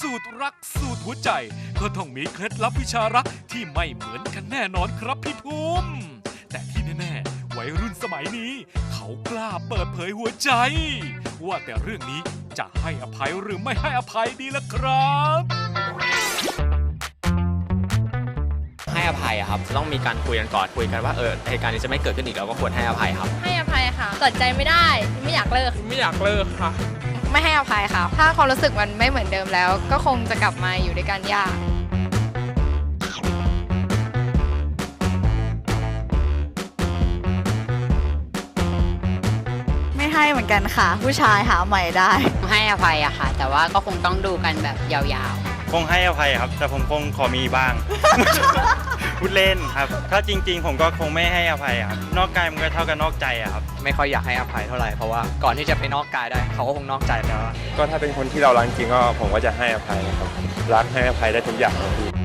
สูตรรักสูตรหัวใจ ก็ต้องมีเคล็ดลับวิชารักที่ไม่เหมือนกันแน่นอนครับพี่ภูมิแต่ที่แน่ๆวัยรุ่นสมัยนี้ เขากล้าเปิดเผยหัวใจ ว่าแต่เรื่องนี้จะให้อภัยหรือไม่ให้อภัยดีล่ะครับ ให้อภัยอะครับจะต้องมีการคุยกันก่อนคุยกันว่าเออเหตุการณ์นี้จะไม่เกิดขึ้นอีกเราก็ควรให้อภัยครับ ให้อภัยค่ะตัดใจไม่ได้ ไม่อยากเลิก ไม่อยากเลิกค่ะ ไม่ให้อภัยค่ะ ถ้าความรู้สึกมันไม่เหมือนเดิมแล้ว ก็คงจะกลับมาอยู่ด้วยกันยากไม่ให้เหมือนกันค่ะ ผู้ชายหาใหม่ได้ ให้อภัยอะค่ะ แต่ว่าก็คงต้องดูกันแบบยาวคงให้อภัยครับ แต่ผมคงขอมีบ้างพู ดเล่นครับ ถ้าจริง ๆ ผมก็คงไม่ให้อภัยครับ นอกกายมันก็เท่ากับนอกใจอะครับ ไม่ค่อยอยากให้อภัยเท่าไหร่เพราะว่าก่อนที่จะไปนอกกายได้เขาก็คงนอกใจไปแล้วก็ถ้าเป็นคนที่เรารักจริงก็ผมก็จะให้อภัยนะครับรักให้อภัยได้ทุกอย่างครับพี่